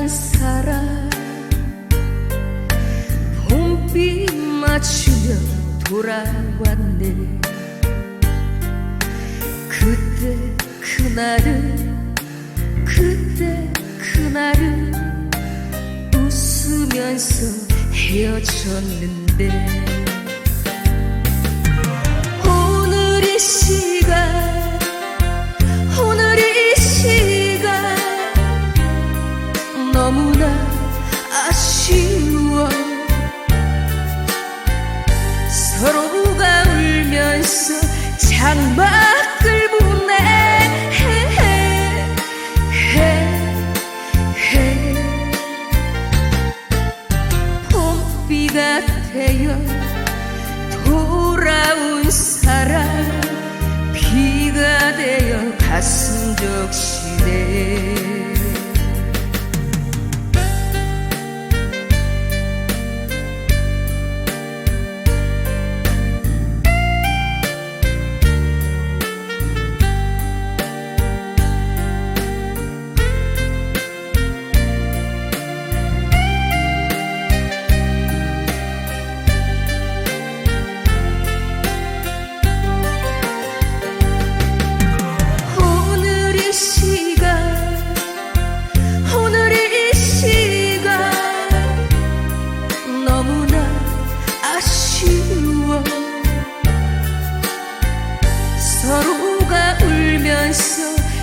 떠난 사람 봄빛 맞추며 돌아왔네. 그때 그날은 그때 그날은 웃으면서 헤어졌는데. 오늘 이 시 되어 돌아온 사람 비가 되어 가슴 적시네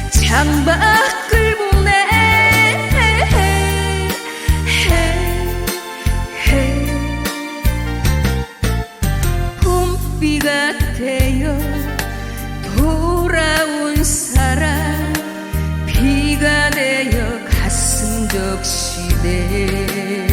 창밖을 보네 봄비가 되어 돌아온 사람 비가 되어 가슴 적시대.